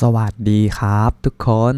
สวัสดีครับทุกคน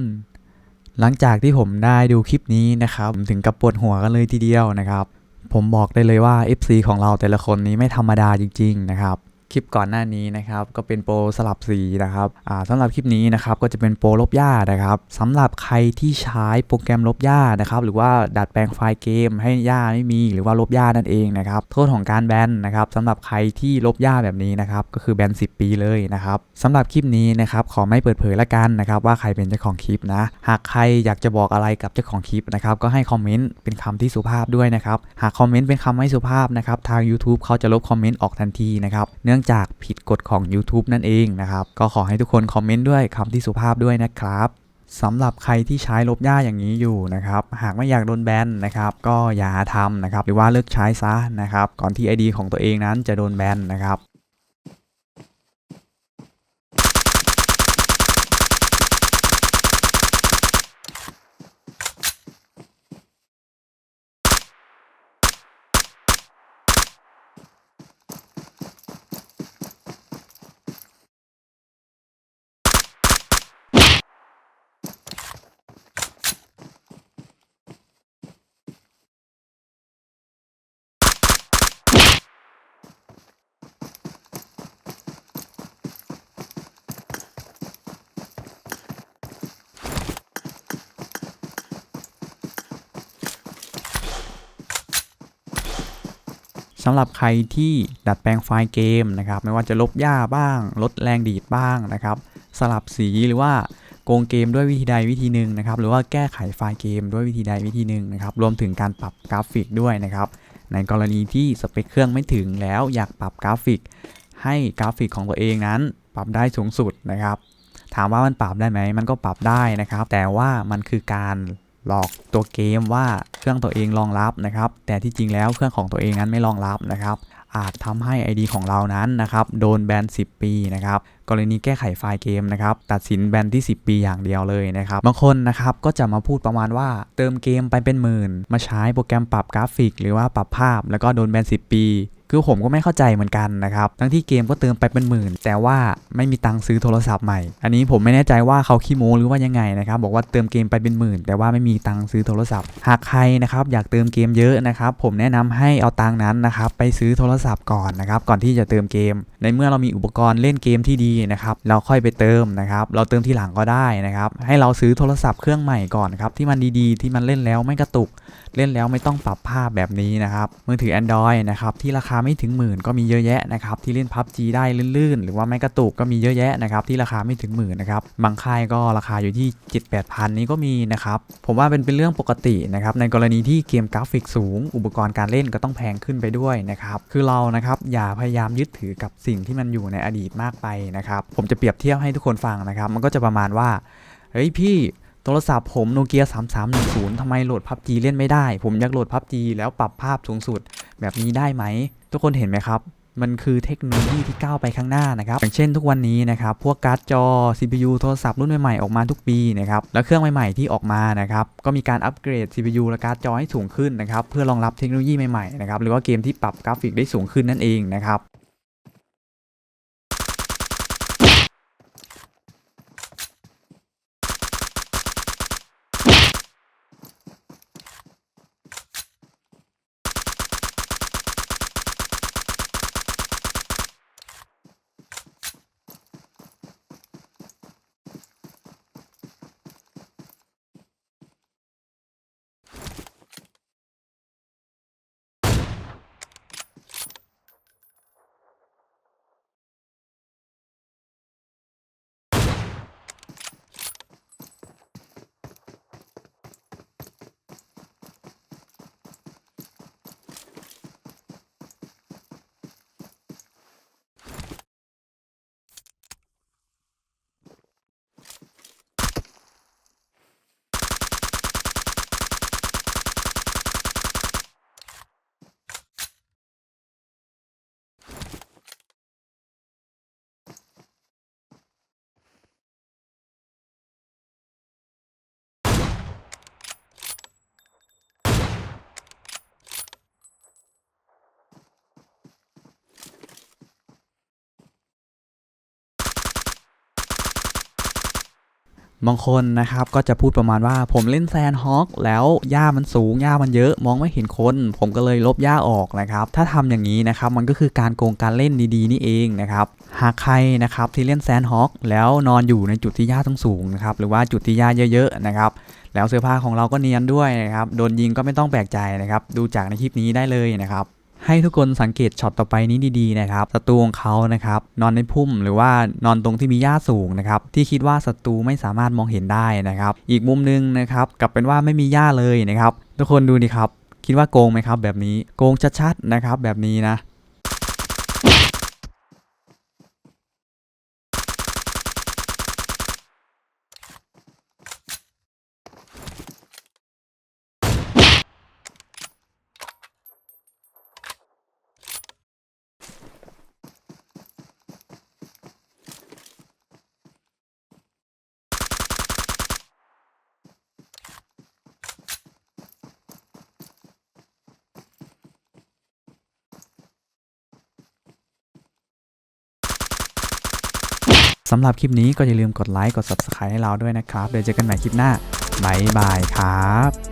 หลังจากที่ผมได้ดูคลิปนี้นะครับผมถึงกับปวดหัวกันเลยทีเดียวนะครับ ผมบอกได้เลยว่า FC ของเราแต่ละคนนี้ไม่ธรรมดาจริง ๆ นะครับ คลิปก่อนหน้านี้นะครับก็เป็นโปรสลับสีนะครับอ่าสำหรับคลิปนี้นะครับก็จะเป็นโปรลบหญ้านะครับสำหรับใครที่ใช้โปรแกรมลบหญ้านะครับหรือว่าดัดแปลงไฟล์เกม ให้หญ้าไม่มีหรือว่าลบหญ้านั่นเองนะครับโทษของการแบนนะครับสำหรับใครที่ลบหญ้าแบบนี้นะครับก็คือแบน 10 ปีเลยนะครับสำหรับคลิปนี้นะครับขอไม่เปิดเผยละกันนะครับว่าใครเป็นเจ้าของคลิปนะหากใครอยากจะบอกอะไรกับเจ้าของคลิปนะครับก็ให้คอมเมนต์เป็นคำที่สุภาพด้วยนะครับหากคอมเมนต์เป็นคำไม่สุภาพนะครับทาง YouTube เขาจะลบคอมเมนต์ออกทันทีนะครับเนื่องจากผิดกฎของ YouTube นั่นเองนะครับ ก็ขอให้ทุกคนคอมเมนต์ด้วยคำที่สุภาพด้วยนะครับสำหรับใครที่ใช้ลบหญ้าอย่างนี้อยู่นะครับ หากไม่อยากโดนแบนนะครับก็อย่าทำนะครับ หรือว่าเลิกใช้ซะนะครับ ก่อนที่ ID ของตัวเองนั้นจะโดนแบนนะครับ สำหรับใครที่ดัดแปลงไฟล์เกมนะครับไม่ว่าจะลบหญ้าบ้าง ลดแรงดีดบ้างนะครับ สลับสีหรือว่าโกงเกมด้วยวิธีใดวิธีหนึ่งนะครับหรือว่าแก้ไขไฟล์เกมด้วยวิธีใดวิธีหนึ่งนะครับรวมถึงการปรับกราฟิกด้วยนะครับ ในกรณีที่สเปคเครื่องไม่ถึงแล้วอยากปรับกราฟิก ให้กราฟิกของตัวเองนั้น ปรับได้สูงสุดนะครับ ถามว่ามันปรับได้ไหมมันก็ปรับได้นะครับ แต่ว่ามันคือการ หลอกตัวเกมว่าเครื่องตัวเองรองรับนะครับ แต่ที่จริงแล้วเครื่องของตัวเองนั้นไม่รองรับนะครับ อาจทำให้ ID ของเรานั้นนะครับโดนแบน 10 ปีนะครับกรณีแก้ไขไฟล์เกมนะครับตัดสินแบนที่ 10 ปีอย่างเดียวเลยนะครับบางคนนะครับก็จะมาพูดประมาณว่าเติมเกมไปเป็นหมื่น มาใช้โปรแกรมปรับกราฟิก หรือว่าปรับภาพ แล้วก็โดนแบน 10 ปี คือผมก็ไม่เข้าใจเหมือนกันนะครับ ทั้งที่เกมก็เติมไปเป็นหมื่น แต่ว่าไม่มีตังค์ซื้อโทรศัพท์ใหม่ อันนี้ผมไม่แน่ใจว่าเขาขี้โม้หรือว่ายังไงนะครับ บอกว่าเติมเกมไปเป็นหมื่น แต่ว่าไม่มีตังค์ซื้อโทรศัพท์ หากใครนะครับอยากเติมเกมเยอะนะครับผมแนะนำให้เอาตังค์นั้นนะครับไปซื้อโทรศัพท์ก่อนนะครับก่อนที่จะเติมเกม ในเมื่อเรามีอุปกรณ์เล่นเกมที่ดีนะครับเราค่อยไปเติมนะครับเราเติมที่หลังก็ได้นะครับให้เราซื้อโทรศัพท์เครื่องใหม่ก่อนครับที่มันดีๆ ที่มันเล่นแล้วไม่กระตุก เล่นแล้วไม่ต้องปรับภาพแบบนี้นะครับมือถือ Android นะครับที่ราคาไม่ถึงหมื่นก็มีเยอะแยะนะครับที่เล่น PUBG ได้ลื่นๆ หรือว่าไม่กระตุกก็มีเยอะแยะนะครับที่ราคาไม่ถึงหมื่นนะครับบางค่ายก็ราคาอยู่ที่ 7 8พันนี้ก็มีนะครับผมว่าเป็นเป็นเรื่องปกตินะครับในกรณีที่เกมกราฟิกสูง อุปกรณ์การเล่นก็ต้องแพงขึ้นไปด้วยนะครับคือเรานะครับอย่าพยายามยึดถือกับสิ่งที่มันอยู่ในอดีตมากไปนะครับผมจะเปรียบเทียบให้ทุกคนฟังนะครับมันก็จะประมาณว่าเฮ้ยพี่โทรศัพท์ผมโนเกีย3310ทำไมโหลด PUBG เล่นไม่ได้ ผมอยากโหลด PUBG แล้วปรับภาพสูงสุด แบบนี้ได้ไหม ทุกคนเห็นไหมครับ มันคือเทคโนโลยีที่ก้าวไปข้างหน้านะครับ อย่างเช่นทุกวันนี้นะครับ พวกการ์ดจอ CPU โทรศัพท์รุ่นใหม่ๆ ออกมาทุกปีนะครับ แล้วเครื่องใหม่ๆ ที่ออกมานะครับ ก็มีการอัปเกรด CPU และการ์ดจอให้สูงขึ้นนะครับ เพื่อรองรับเทคโนโลยีใหม่ๆ นะครับ หรือว่าเกมที่ปรับกราฟิกได้สูงขึ้นนั่นเองนะครับ บางคนนะครับก็จะพูดประมาณว่าผมเล่นแซนฮอกแล้วหญ้ามันสูงหญ้ามันเยอะ มองไม่เห็นคน ผมก็เลยลบหญ้าออกนะครับ ถ้าทำอย่างนี้นะครับมันก็คือการโกงการเล่นดีๆนี่เองนะครับ หากใครนะครับที่เล่นแซนฮอกแล้วนอนอยู่ในจุดที่หญ้าต้องสูงนะครับหรือว่าจุดที่หญ้าเยอะๆนะครับแล้วเสื้อผ้าของเราก็เนียนด้วยนะครับโดนยิงก็ไม่ต้องแปลกใจนะครับดูจากในคลิปนี้ได้เลยนะครับ ให้ทุกคนสังเกตช็อตต่อไปนี้ดีๆนะครับศัตรูของเขานะครับนอนในพุ่มหรือว่านอนตรงที่มีหญ้าสูงนะครับที่คิดว่าศัตรูไม่สามารถมองเห็นได้นะครับอีกมุมหนึงนะครับกลับเป็นว่าไม่มีหญ้าเลยนะครับทุกคนดูดิครับคิดว่าโกงไหมครับแบบนี้โกงชัดๆนะครับแบบนี้นะ สำหรับคลิปนี้ก็อย่าลืมกดไลค์กด Subscribe ให้เราด้วยนะครับเดี๋ยวเจอกันใหม่คลิปหน้าบ๊ายบายครับ